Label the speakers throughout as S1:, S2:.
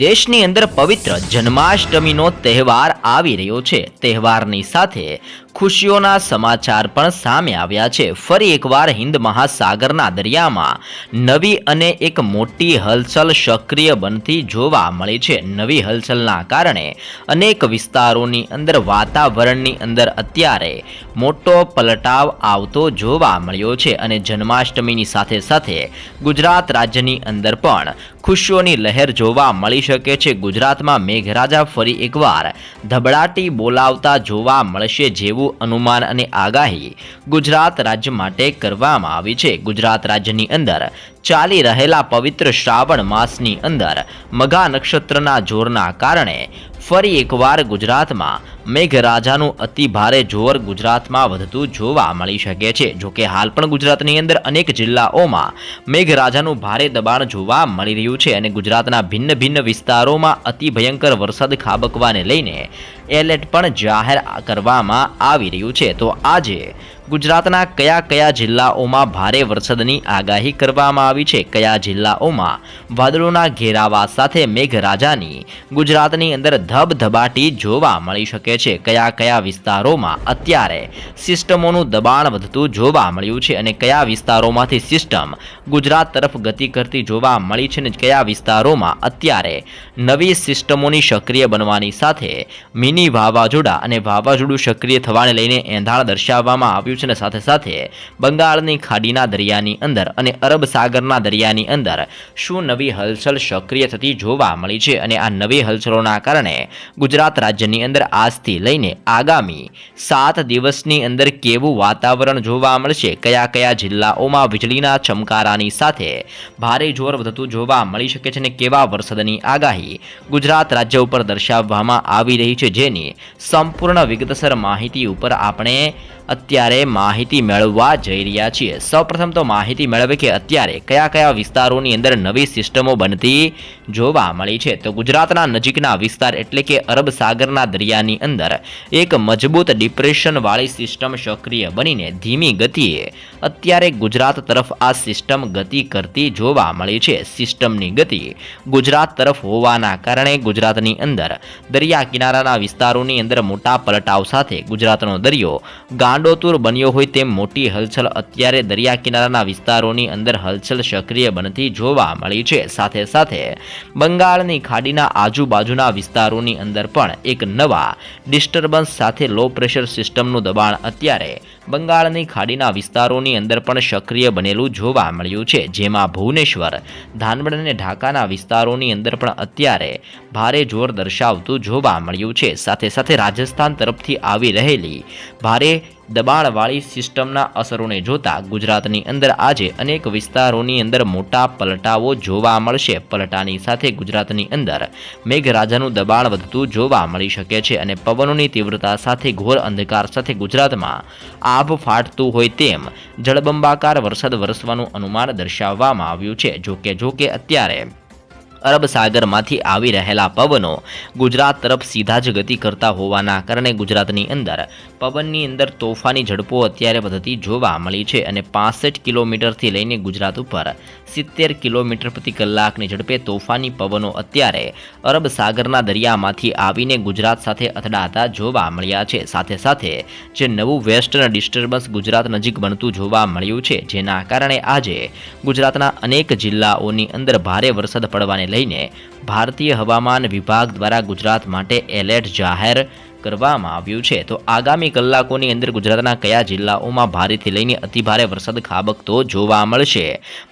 S1: દેશની અંદર પવિત્ર જન્માષ્ટમીનો તહેવાર આવી રહ્યો છે. તહેવારની સાથે ખુશીઓના સમાચાર પણ સામે આવ્યા છે. ફરી એકવાર હિન્દ મહાસાગરના દરિયામાં નવી અને એક મોટી હલચલ સક્રિય બનતી જોવા મળી છે. નવી હલચલના કારણે અનેક વિસ્તારોની અંદર વાતાવરણની અંદર અત્યારે મોટો પલટાવ આવતો જોવા મળ્યો છે અને જન્માષ્ટમીની સાથે સાથે ગુજરાત રાજ્યની અંદર પણ ખુશીઓની લહેર જોવા મળી શકે છે. ગુજરાતમાં મેઘરાજા ફરી એકવાર ધબડાટી બોલાવતા જોવા મળશે જેવું અનુમાન અને આગાહી ગુજરાત રાજ્ય માટે કરવામાં આવી છે. ગુજરાત રાજ્યની અંદર ચાલી રહેલા પવિત્ર શ્રાવણ માસની અંદર મઘા નક્ષત્રના જોરના કારણે ફરી એકવાર ગુજરાતમાં મેઘરાજાનું અતિ ભારે જોર ગુજરાતમાં વધતું જોવા મળી શકે છે. જોકે હાલ પણ ગુજરાતની અંદર અનેક જિલ્લાઓમાં મેઘરાજાનું ભારે દબાણ જોવા મળી રહ્યું છે અને ગુજરાતના ભિન્ન ભિન્ન વિસ્તારોમાં અતિ ભયંકર વરસાદ ખાબકવાને લઈને એલર્ટ પણ જાહેર કરવામાં આવી રહ્યું છે. તો આજે ગુજરાતના કયા કયા જિલ્લાઓમાં ભારે વરસાદની આગાહી કરવામાં આવી છે? કયા જિલ્લાઓમાં વાદળોના ઘેરાવા સાથે મેઘરાજાની ગુજરાતની અંદર ધબધબાટી જોવા મળી શકે છે? કયા કયા વિસ્તારોમાં અત્યારે સિસ્ટમોનું દબાણ વધતું જોવા મળ્યું છે અને કયા વિસ્તારોમાંથી સિસ્ટમ ગુજરાત તરફ ગતિ કરતી જોવા મળી છે અને કયા વિસ્તારોમાં અત્યારે નવી સિસ્ટમોની સક્રિય બનવાની સાથે મિની વાવાઝોડા અને વાવાઝોડું સક્રિય થવાને લઈને એંધાણ દર્શાવવામાં આવ્યું છે સાથે સાથે બંગાળની ખાડીના દરિયાની અંદર અને અરબ સાગરના દરિયાની અંદર શું નવી હલચલ સક્રિય થતી જોવા મળી છે? અને આ નવી હલચલોના કારણે ગુજરાત રાજ્યની અંદર આજથી લઈને આગામી સાત દિવસની અંદર કેવું વાતાવરણ જોવા મળશે? કયા કયા જિલ્લાઓમાં વીજળીના ચમકારાની સાથે ભારે જોર વધતું જોવા મળી શકે છે અને કેવા વરસાદની આગાહી ગુજરાત રાજ્ય ઉપર દર્શાવવામાં આવી રહી છે? જેની સંપૂર્ણ વિગતસર માહિતી ઉપર આપણે અત્યારે માહિતી મેળવવા જઈ રહ્યા છીએ. સૌપ્રથમ તો માહિતી મેળવે કે અત્યારે કયા કયા વિસ્તારોની અંદર નવી સિસ્ટમો બનતી જોવા મળી છે. તો ગુજરાતના નજીકના વિસ્તાર એટલે કે અરબ સાગરના દરિયાની અંદર એક મજબૂત ડિપ્રેશનવાળી સિસ્ટમ સક્રિય બનીને ધીમી ગતિએ અત્યારે ગુજરાત તરફ આ સિસ્ટમ ગતિ કરતી જોવા મળી છે. સિસ્ટમની ગતિ ગુજરાત તરફ હોવાના કારણે ગુજરાતની અંદર દરિયા કિનારાના વિસ્તારોની અંદર મોટા પલટાવ સાથે ગુજરાતનો દરિયો ગાંડોતુર બન્યો હોય તેમ મોટી હલચલ અત્યારે દરિયા કિનારાના વિસ્તારોની અંદર હલચલ સક્રિય બનતી જોવા મળી છે. સાથે સાથે બંગાળની ખાડીના આજુબાજુના વિસ્તારોની અંદર પણ એક નવા ડિસ્ટર્બન્સ સાથે લો પ્રેશર સિસ્ટમનું દબાણ અત્યારે બંગાળની ખાડીના વિસ્તારોની અંદર પણ સક્રિય બનેલું જોવા મળ્યું છે, જેમાં ભુવનેશ્વર, ધાનવડ અને ઢાકાના વિસ્તારોની અંદર પણ અત્યારે ભારે જોર દર્શાવતું જોવા મળ્યું છે. સાથે સાથે રાજસ્થાન તરફથી આવી રહેલી ભારે દબાણવાળી સિસ્ટમના અસરોને જોતા ગુજરાતની અંદર આજે અનેક વિસ્તારોની અંદર મોટા પલટાવો જોવા મળશે. પલટાની સાથે ગુજરાતની અંદર મેઘરાજાનું દબાણ વધતું જોવા મળી શકે છે અને પવનોની તીવ્રતા સાથે ઘોર અંધકાર સાથે ગુજરાતમાં આભ ફાટતું હોય તેમ જળબંબાકાર વરસાદ વરસવાનું અનુમાન દર્શાવવામાં આવ્યું છે. જોકે જોકે અત્યારે અરબ સાગરમાંથી આવી રહેલા પવનો ગુજરાત તરફ સીધા જ ગતિ કરતા હોવાના કારણે ગુજરાતની અંદર પવનની અંદર તોફાની ઝડપો અત્યારે વધતી જોવા મળી છે અને પાસઠ કિલોમીટરથી લઈને ગુજરાત ઉપર સિત્તેર કિલોમીટર પ્રતિ કલાકની ઝડપે તોફાની પવનો અત્યારે અરબ સાગરના દરિયામાંથી આવીને ગુજરાત સાથે અથડાતા જોવા મળ્યા છે. સાથે સાથે જે નવું વેસ્ટર્ન ડિસ્ટર્બન્સ ગુજરાત નજીક બનતું જોવા મળ્યું છે, જેના કારણે આજે ગુજરાતના અનેક જિલ્લાઓની અંદર ભારે વરસાદ પડવાને લઈને ભારતીય હવામાન વિભાગ દ્વારા ગુજરાત માટે એલર્ટ જાહેર કરવામાં આવ્યું છે. તો આગામી કલાકોની અંદર ગુજરાતના કયા જિલ્લાઓમાં ભારેથી લઈને અતિભારે વરસાદ ખાબકતો જોવા મળશે?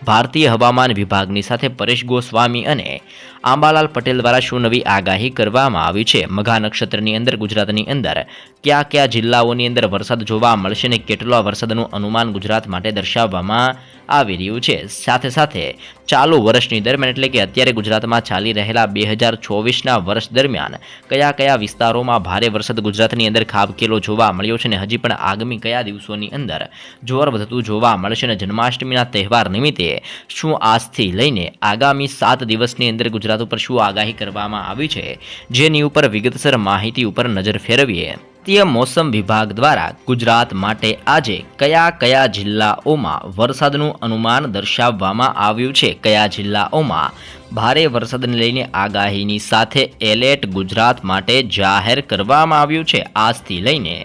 S1: ભારતીય હવામાન વિભાગની સાથે પરેશ ગોસ્વામી અને આંબાલાલ પટેલ દ્વારા શું નવી આગાહી કરવામાં આવી છે? મઘા નક્ષત્રની અંદર, ગુજરાતની અંદર કયા કયા જિલ્લાઓની અંદર વરસાદ જોવા મળશે અને કેટલો વરસાદનું અનુમાન ગુજરાત માટે દર્શાવવામાં આવી રહ્યું છે? સાથે સાથે ચાલુ વર્ષની દરમિયાન એટલે કે અત્યારે ગુજરાતમાં ચાલી રહેલા બે હજાર ચોવીસના વર્ષ દરમિયાન કયા કયા વિસ્તારોમાં ભારે વરસાદ ગુજરાતની અંદર ખાબકેલો જોવા મળ્યો છે અને હજી પણ આગામી કયા દિવસોની અંદર જોર વધતું જોવા મળશે અને જન્માષ્ટમીના તહેવાર નિમિત્તે શું આજથી લઈને આગામી સાત દિવસની અંદર ગુજરાત ગુજરાત ઉપર શું આગાહી કરવામાં આવી છે જેની ઉપર વિગતસર માહિતી ઉપર નજર ફેરવીએ. ભારતીય મોસમ વિભાગ દ્વારા ગુજરાત માટે આજે કયા કયા જિલ્લાઓમાં વરસાદનું અનુમાન દર્શાવવામાં આવ્યું છે? કયા જિલ્લાઓમાં ભારે વરસાદને લઈને આગાહીની સાથે એલર્ટ ગુજરાત માટે જાહેર કરવામાં આવ્યું છે? આજથી લઈને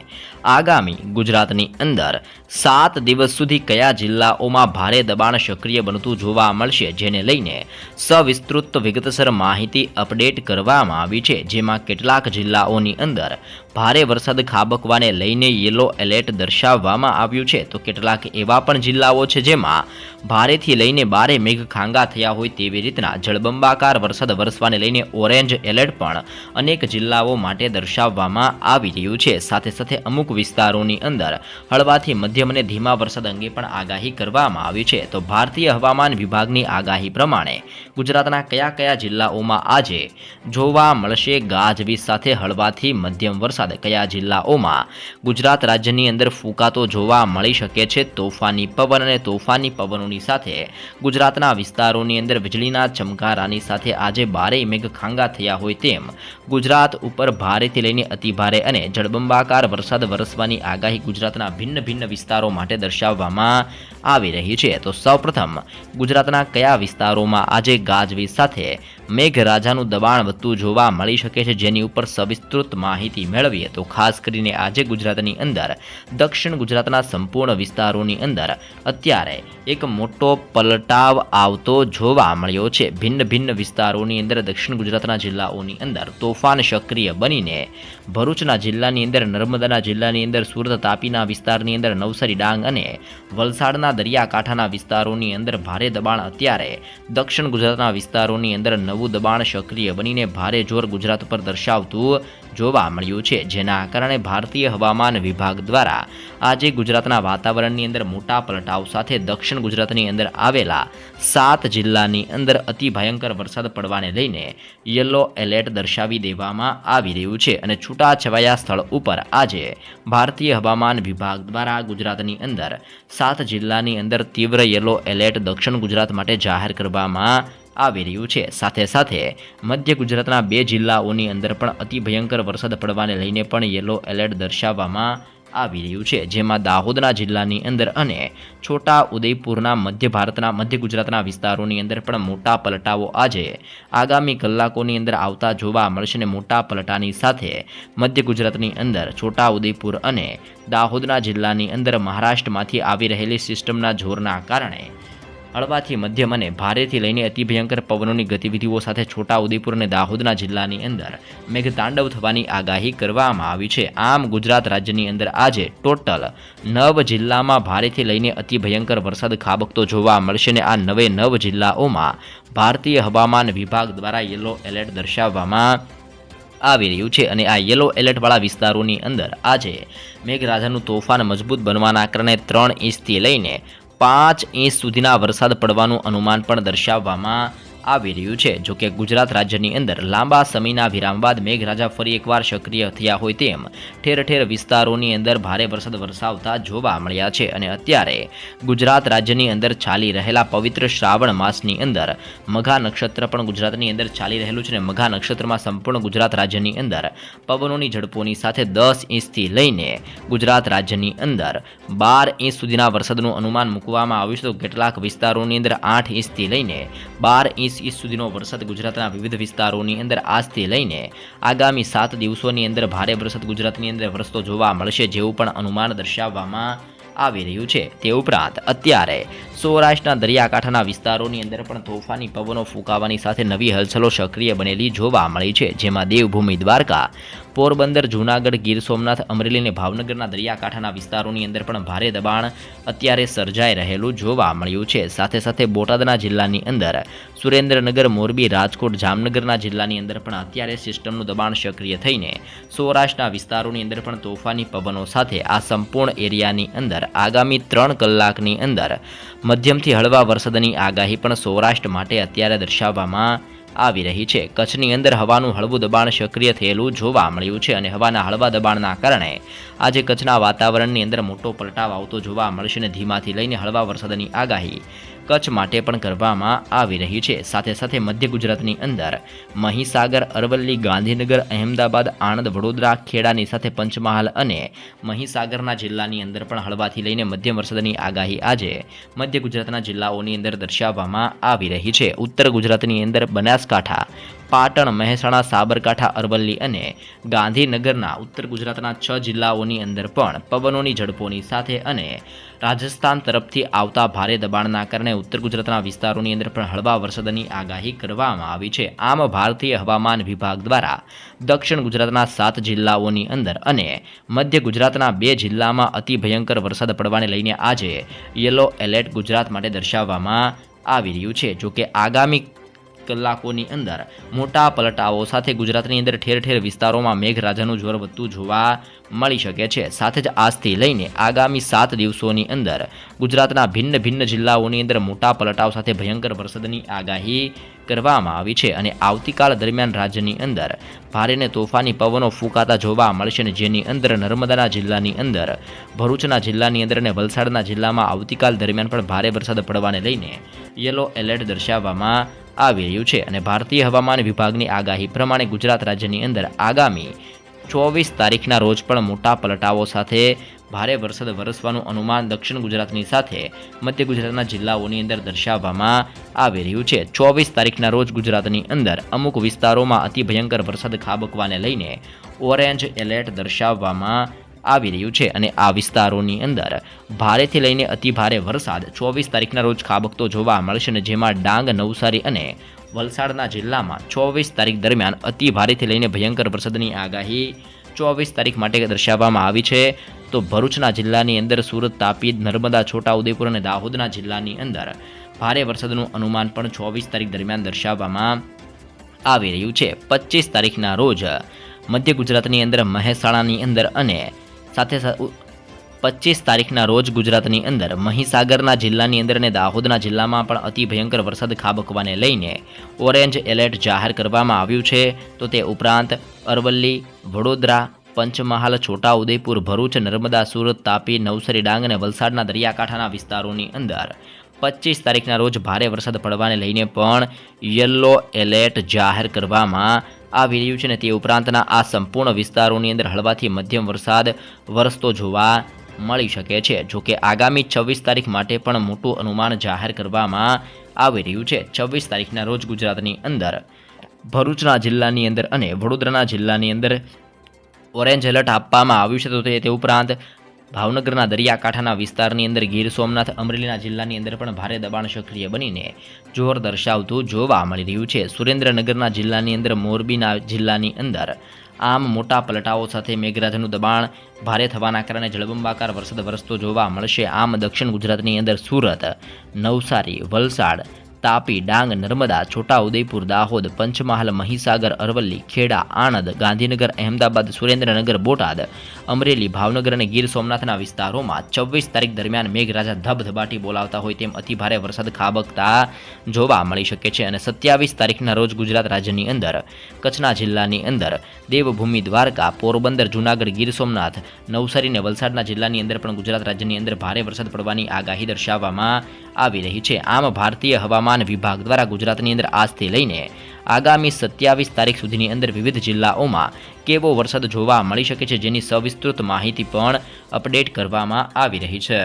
S1: આગામી ગુજરાતની અંદર સાત દિવસ સુધી કયા જિલ્લાઓમાં ભારે દબાણ સક્રિય બનતું જોવા મળશે? જેને લઈને સવિસ્તૃત વિગતસર માહિતી અપડેટ કરવામાં આવી છે, જેમાં કેટલાક જિલ્લાઓની અંદર ભારે વરસાદ ખાબકવાને લઈને યલો એલર્ટ દર્શાવવામાં આવ્યું છે. તો કેટલાક એવા પણ જિલ્લાઓ છે જેમાં ભારેથી લઈને બારે મેઘ ખાંગા થયા હોય તેવી રીતના જળબંબાકાર વરસાદ વરસવાને લઈને ઓરેન્જ એલર્ટ પણ અનેક જિલ્લાઓ માટે દર્શાવવામાં આવી રહ્યું છે. સાથે સાથે અમુક વિસ્તારોની અંદર હળવાથી મધ્યમ અને ધીમા વરસાદ અંગે પણ આગાહી કરવામાં આવી છે. તો ભારતીય હવામાન વિભાગની આગાહી પ્રમાણે ગુજરાતના કયા કયા જિલ્લાઓમાં આજે જોવા મળશે ગાજવીજ સાથે હળવાથી મધ્યમ વરસાદ, કયા જિલ્લાઓમાં ગુજરાત રાજ્યની અંદર ફૂંકાતો જોવા મળી શકે છે. તોફાની પવન અને તોફાની પવનોની સાથે ગુજરાતના વિસ્તારોની અંદર વીજળીના ચમકારાની સાથે આજે ભારે મેઘ ખાંગા થયા હોય તેમ ગુજરાત ઉપર ભારેથી લઈને અતિભારે અને જળબંબાકાર વરસાદ વરસવાની આગાહી ગુજરાતના ભિન્ન ભિન્ન વિસ્તારો માટે દર્શાવવામાં આવી રહી છે. તો સૌપ્રથમ ગુજરાતના કયા વિસ્તારોમાં આજે ગાજવીજ સાથે મેઘરાજાનું દબાણ વધતું જોવા મળી શકે છે જેની ઉપર સવિસ્તૃત માહિતી મેળવીએ તો ખાસ કરીને આજે ગુજરાતની અંદર, દક્ષિણ ગુજરાતના સંપૂર્ણ વિસ્તારોની અંદર અત્યારે એક મોટો પલટાવ આવતો જોવા મળ્યો છે. ભિન્ન ભિન્ન વિસ્તારોની અંદર દક્ષિણ ગુજરાતના જિલ્લાઓની અંદર તોફાન સક્રિય બનીને ભરૂચના જિલ્લાની અંદર, નર્મદાના જિલ્લાની અંદર, સુરત તાપીના વિસ્તારની અંદર, નવસારી, ડાંગ અને વલસાડના દરિયાકાંઠાના વિસ્તારોની અંદર ભારે દબાણ અત્યારે દક્ષિણ ગુજરાતના વિસ્તારોની અંદર નવું દબાણ સક્રિય બનીને ભારે જોર ગુજરાત પર દર્શાવતું જોવા મળ્યું છે. જેના કારણે ભારતીય હવામાન વિભાગ દ્વારા આજે ગુજરાતના વાતાવરણની અંદર મોટા પલટાવ સાથે દક્ષિણ ગુજરાતની અંદર આવેલા સાત જિલ્લાની અંદર અતિ ભયંકર વરસાદ પડવાને લઈને યલો એલર્ટ દર્શાવી દેવામાં આવી રહ્યું છે અને છૂટાછવાયા સ્થળ ઉપર આજે ભારતીય હવામાન વિભાગ દ્વારા ગુજરાતની અંદર સાત જિલ્લાની અંદર તીવ્ર યલો એલર્ટ દક્ષિણ ગુજરાત માટે જાહેર કરવામાં આવી રહ્યું છે. સાથે સાથે મધ્ય ગુજરાતના બે જિલ્લાઓની અંદર પણ અતિ ભયંકર વરસાદ પડવાને લઈને પણ યલો એલર્ટ દર્શાવવામાં આવી રહ્યું છે. જેમાં દાહોદના જિલ્લાની અંદર અને છોટા ઉદયપુરના મધ્ય ભારતના, મધ્ય ગુજરાતના વિસ્તારોની અંદર પણ મોટા પલટાઓ આજે આગામી કલાકોની અંદર આવતા જોવા મળશે અને મોટા પલટાની સાથે મધ્ય ગુજરાતની અંદર છોટા ઉદયપુર અને દાહોદના જિલ્લાની અંદર મહારાષ્ટ્રમાંથી આવી રહેલી સિસ્ટમના જોરના કારણે હળવાથી મધ્યમ અને ભારેથી લઈને અતિ ભયંકર પવનોની ગતિવિધિઓ સાથે છોટા ઉદેપુર અને દાહોદના જિલ્લાની અંદર મેઘતાંડવ થવાની આગાહી કરવામાં આવી છે. આમ ગુજરાત રાજ્યની અંદર આજે ટોટલ નવ જિલ્લામાં ભારેથી લઈને અતિ ભયંકર વરસાદ ખાબકતો જોવા મળશે અને આ નવે નવ જિલ્લાઓમાં ભારતીય હવામાન વિભાગ દ્વારા યલો એલર્ટ દર્શાવવામાં આવી રહ્યું છે અને આ યલો એલર્ટવાળા વિસ્તારોની અંદર આજે મેઘરાજાનું તોફાન મજબૂત બનવાના કારણે ત્રણ ઇંચથી લઈને પાંચ ઇંચ સુધીના વરસાદ પડવાનું અનુમાન પણ દર્શાવવામાં આવી રહ્યું છે. જોકે ગુજરાત રાજ્યની અંદર લાંબા સમયના વિરામ બાદ મેઘરાજા ફરી એકવાર સક્રિય થયા હોય તેમ ઠેર ઠેર વિસ્તારોની અંદર ભારે વરસાદ વરસાવતા જોવા મળ્યા છે. અને અત્યારે ગુજરાત રાજ્યની અંદર ચાલી રહેલા પવિત્ર શ્રાવણ માસની અંદર મઘા નક્ષત્ર પણ ગુજરાતની અંદર ચાલી રહેલું છે. અને મઘા નક્ષત્રમાં સંપૂર્ણ ગુજરાત રાજ્યની અંદર પવનોની ઝડપોની સાથે દસ ઇંચથી લઈને ગુજરાત રાજ્યની અંદર બાર ઇંચ સુધીના વરસાદનું અનુમાન મૂકવામાં આવ્યું છે. તો કેટલાક વિસ્તારોની અંદર આઠ ઇંચથી લઈને બાર ઇંચ ઇંચ સુધીનો વરસાદ ગુજરાતના વિવિધ વિસ્તારોની અંદર આજથી લઈને આગામી સાત દિવસોની અંદર ભારે વરસાદ ગુજરાતની અંદર વરસતો જોવા મળશે, જેવું પણ અનુમાન દર્શાવવામાં આવી રહ્યું છે. તે ઉપરાંત અત્યારે સૌરાષ્ટ્રના દરિયાકાંઠાના વિસ્તારોની અંદર પણ તોફાની પવનો ફૂંકાવાની સાથે નવી હલચલો સક્રિય બનેલી જોવા મળી છે, જેમાં દેવભૂમિ દ્વારકા, પોરબંદર, જૂનાગઢ, ગીર સોમનાથ, અમરેલી અને ભાવનગરના દરિયાકાંઠાના વિસ્તારોની અંદર પણ ભારે દબાણ અત્યારે સર્જાઈ રહેલું જોવા મળ્યું છે. સાથે સાથે બોટાદના જિલ્લાની અંદર સુરેન્દ્રનગર, મોરબી, રાજકોટ, જામનગરના જિલ્લાની અંદર પણ અત્યારે સિસ્ટમનું દબાણ સક્રિય થઈને સૌરાષ્ટ્રના વિસ્તારોની અંદર પણ તોફાની પવનો સાથે આ સંપૂર્ણ એરિયાની અંદર આગામી ત્રણ કલાકની અંદર મધ્યમથી હળવા વરસાદની આગાહી પણ સૌરાષ્ટ્ર માટે અત્યારે દર્શાવવામાં આવી રહી છે. કચ્છની અંદર હવાનું હળવું દબાણ સક્રિય થયેલું જોવા મળ્યું છે અને હવાના હળવા દબાણના કારણે આજે કચ્છના વાતાવરણની અંદર મોટો પલટાવ આવતો જોવા મળશે અને ધીમાથી લઈને હળવા વરસાદની આગાહી કચ્છ માટે પણ કરવામાં આવી રહી છે. સાથે સાથે મધ્ય ગુજરાતની અંદર મહીસાગર, અરવલ્લી, ગાંધીનગર, અહેમદાબાદ, આણંદ, વડોદરા, ખેડાની સાથે પંચમહાલ અને મહીસાગરના જિલ્લાની અંદર પણ હળવાથી લઈને મધ્યમ વરસાદની આગાહી આજે મધ્ય ગુજરાતના જિલ્લાઓની અંદર દર્શાવવામાં આવી રહી છે. ઉત્તર ગુજરાતની અંદર બનાસકાંઠા પાટણ, મહેસાણા, સાબરકાંઠા, અરવલ્લી અને ગાંધીનગરના ઉત્તર ગુજરાતના છ જિલ્લાઓની અંદર પણ પવનોની ઝડપોની સાથે અને રાજસ્થાન તરફથી આવતા ભારે દબાણના કારણે ઉત્તર ગુજરાતના વિસ્તારોની અંદર પણ હળવા વરસાદની આગાહી કરવામાં આવી છે. આમ ભારતીય હવામાન વિભાગ દ્વારા દક્ષિણ ગુજરાતના સાત જિલ્લાઓની અંદર અને મધ્ય ગુજરાતના બે જિલ્લામાં અતિ ભયંકર વરસાદ પડવાને લઈને આજે યલો એલર્ટ ગુજરાત માટે દર્શાવવામાં આવી રહ્યું છે. જોકે આગામી કલાકોની અંદર મોટા પલટાઓ સાથે ગુજરાતની અંદર ઠેર ઠેર વિસ્તારોમાં મેઘરાજાનું જોર વધતું જોવા મળી શકે છે. સાથે જ આજથી લઈને આગામી સાત દિવસોની અંદર ગુજરાતના ભિન્ન ભિન્ન જિલ્લાઓની અંદર મોટા પલટાઓ સાથે ભયંકર વરસાદની આગાહી કરવામાં આવી છે અને આવતીકાલ દરમિયાન રાજ્યની અંદર ભારે ને તોફાની પવનો ફૂંકાતા જોવા મળશે અને જેની અંદર નર્મદાના જિલ્લાની અંદર, ભરૂચના જિલ્લાની અંદર અને વલસાડના જિલ્લામાં આવતીકાલ દરમિયાન પણ ભારે વરસાદ પડવાને લઈને યલો એલર્ટ દર્શાવવામાં આવી રહ્યું છે અને ભારતીય હવામાન વિભાગની આગાહી પ્રમાણે ગુજરાત રાજ્યની અંદર આગામી ચોવીસ તારીખના રોજ પણ મોટા પલટાઓ સાથે ભારે વરસાદ વરસવાનું અનુમાન દક્ષિણ ગુજરાતની સાથે મધ્ય ગુજરાતના જિલ્લાઓની અંદર દર્શાવવામાં આવી રહ્યું છે. ચોવીસ તારીખના રોજ ગુજરાતની અંદર અમુક વિસ્તારોમાં અતિ ભયંકર વરસાદ ખાબકવાને લઈને ઓરેન્જ એલર્ટ દર્શાવવામાં આવી રહ્યું છે અને આ વિસ્તારોની અંદર ભારેથી લઈને અતિ ભારે વરસાદ. ચોવીસ તારીખના રોજ ખાબકતો જોવા મળશે અને જેમાં ડાંગ, નવસારી અને વલસાડના જિલ્લામાં ચોવીસ તારીખ દરમિયાન અતિ ભારેથી લઈને ભયંકર વરસાદની આગાહી ચોવીસ તારીખ માટે દર્શાવવામાં આવી છે. તો ભરૂચના જિલ્લાની અંદર સુરત, તાપી, નર્મદા છોટાઉદેપુર અને દાહોદના જિલ્લાની અંદર ભારે વરસાદનું અનુમાન પણ ચોવીસ તારીખ દરમિયાન દર્શાવવામાં આવી રહ્યું છે. પચીસ તારીખના રોજ મધ્ય ગુજરાતની અંદર મહેસાણાની અંદર અને સાથે પચીસ તારીખના રોજ ગુજરાતની અંદર મહીસાગરના જિલ્લાની અંદર અને દાહોદના જિલ્લામાં પણ અતિ ભયંકર વરસાદ ખાબકવાને લઈને ઓરેન્જ એલર્ટ જાહેર કરવામાં આવ્યું છે. તો તે ઉપરાંત અરવલ્લી, વડોદરા, પંચમહાલ, છોટાઉદેપુર, ભરૂચ, નર્મદા, સુરત, તાપી, નવસારી, ડાંગ અને વલસાડના દરિયાકાંઠાના વિસ્તારોની અંદર પચીસ તારીખના રોજ ભારે વરસાદ પડવાને લઈને પણ યલો એલર્ટ જાહેર કરવામાં આવી રહ્યું છે અને તે ઉપરાંતના આ સંપૂર્ણ વિસ્તારોની અંદર હળવાથી મધ્યમ વરસાદ વરસતો જોવા મળી શકે છે. જોકે આગામી છવ્વીસ તારીખ માટે પણ મોટું અનુમાન જાહેર કરવામાં આવી રહ્યું છે. છવ્વીસ તારીખના રોજ ગુજરાતની અંદર, ભરૂચના જિલ્લાની અંદર અને વડોદરાના જિલ્લાની અંદર ઓરેન્જ એલર્ટ આપવામાં આવ્યું છે. તે તે ઉપરાંત ભાવનગરના દરિયાકાંઠાના વિસ્તારની અંદર ગીર સોમનાથ અમરેલીના જિલ્લાની અંદર પણ ભારે દબાણ સક્રિય બનીને જોર દર્શાવતું જોવા મળી રહ્યું છે. સુરેન્દ્રનગરના જિલ્લાની અંદર મોરબીના જિલ્લાની અંદર આમ મોટા પલટાઓ સાથે મેઘરાજાનું દબાણ ભારે થવાના કારણે જળબંબાકાર વરસાદ વરસતો જોવા મળશે. આમ દક્ષિણ ગુજરાતની અંદર સુરત, નવસારી, વલસાડ તાપી ડાંગ નર્મદા છોટાઉદેપુર દાહોદ પંચમહાલ મહીસાગર અરવલ્લી ખેડા આણંદ ગાંધીનગર અહેમદાબાદ સુરેન્દ્રનગર બોટાદ અમરેલી ભાવનગર અને ગીર સોમનાથના વિસ્તારોમાં છવ્વીસ તારીખ દરમિયાન મેઘરાજા ધબધબાટી બોલાવતા હોય તેમ અતિભારે વરસાદ ખાબકતા જોવા મળી શકે છે અને સત્યાવીસ તારીખના રોજ ગુજરાત રાજ્યની અંદર, કચ્છના જિલ્લાની અંદર, દેવભૂમિ દ્વારકા, પોરબંદર, જૂનાગઢ, ગીર સોમનાથ, નવસારી અને વલસાડના જિલ્લાની અંદર પણ ગુજરાત રાજ્યની અંદર ભારે વરસાદ પડવાની આગાહી દર્શાવવામાં આવી રહી છે. આમ ભારતીય હવામાન વિભાગ દ્વારા ગુજરાતની અંદર આજથી લઈને આગામી સત્યાવીસ તારીખ સુધીની અંદર વિવિધ જિલ્લાઓમાં કેવો વરસાદ જોવા મળી શકે છે જેની સવિસ્તૃત માહિતી પણ અપડેટ કરવામાં આવી રહી છે.